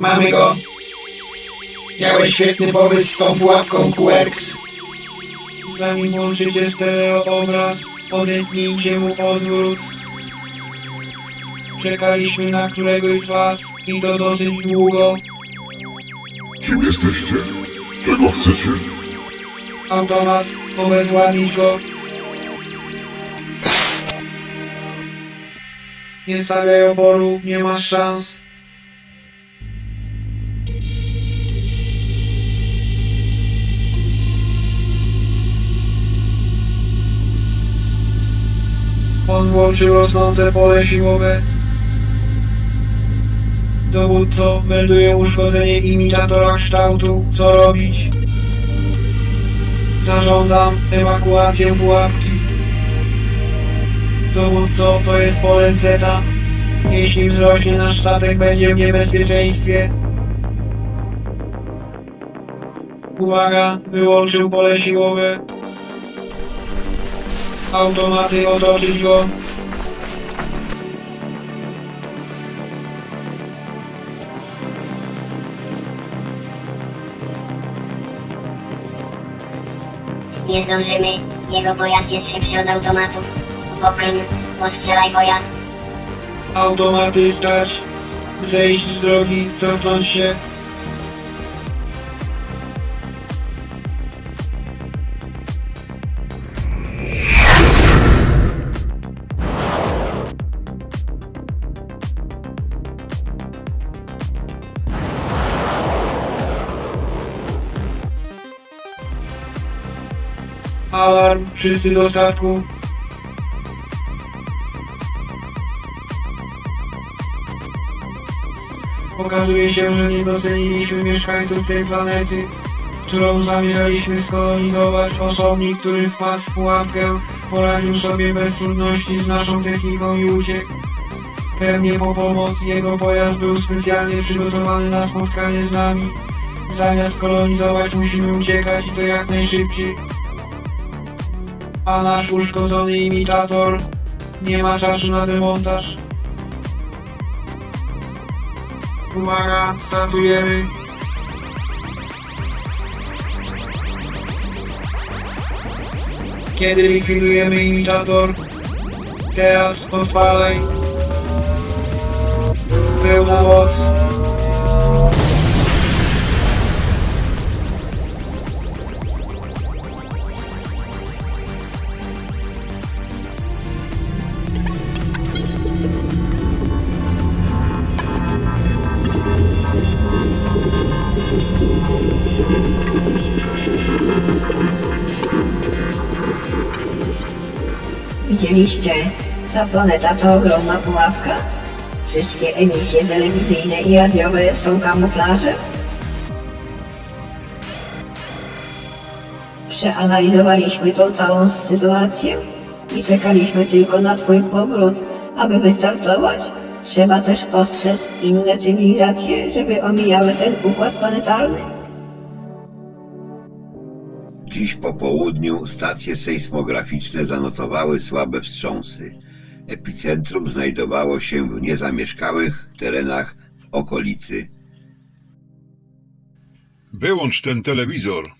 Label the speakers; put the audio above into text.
Speaker 1: Mamy go. Miałeś świetny pomysł z tą pułapką QX. Zanim włączycie stereo obraz, odetnijcie mu odwrót. Czekaliśmy na któregoś z was i to dosyć długo.
Speaker 2: Kim jesteście? Czego chcecie?
Speaker 1: Automat, obezwładnić go. Nie stawiaj oporu, nie masz szans. On włączył rosnące pole siłowe. Dowódco melduje uszkodzenie imitatora kształtu. Co robić? Zarządzam ewakuację pułapki. Dowódco, to jest pole Zeta. Jeśli wzrośnie nasz statek, będzie w niebezpieczeństwie. Uwaga, wyłączył pole siłowe. Automaty otoczyć go.
Speaker 3: Nie zdążymy. Jego pojazd jest szybszy od automatu. Pokrn, postrzelaj pojazd.
Speaker 1: Automaty stać. Zejść z drogi, cofnąć się. Alarm, wszyscy do statku. Okazuje się, że nie doceniliśmy mieszkańców tej planety, którą zamierzaliśmy skolonizować. Osobnik, który wpadł w pułapkę, poradził sobie bez trudności z naszą techniką i uciekł. Pewnie po pomoc jego pojazd był specjalnie przygotowany na spotkanie z nami. Zamiast kolonizować musimy uciekać i to jak najszybciej. A nasz uszkodzony imitator nie ma czasu na demontaż. Uwaga, startujemy. Kiedy likwidujemy imitator? Teraz odpalaj. Pełna moc.
Speaker 4: Widzieliście? Ta planeta to ogromna pułapka. Wszystkie emisje telewizyjne i radiowe są kamuflażem. Przeanalizowaliśmy tą całą sytuację i czekaliśmy tylko na twój powrót, aby wystartować. Trzeba też ostrzec inne cywilizacje, żeby omijały ten układ planetarny.
Speaker 5: Dziś po południu stacje sejsmograficzne zanotowały słabe wstrząsy. Epicentrum znajdowało się w niezamieszkałych terenach w okolicy.
Speaker 2: Wyłącz ten telewizor.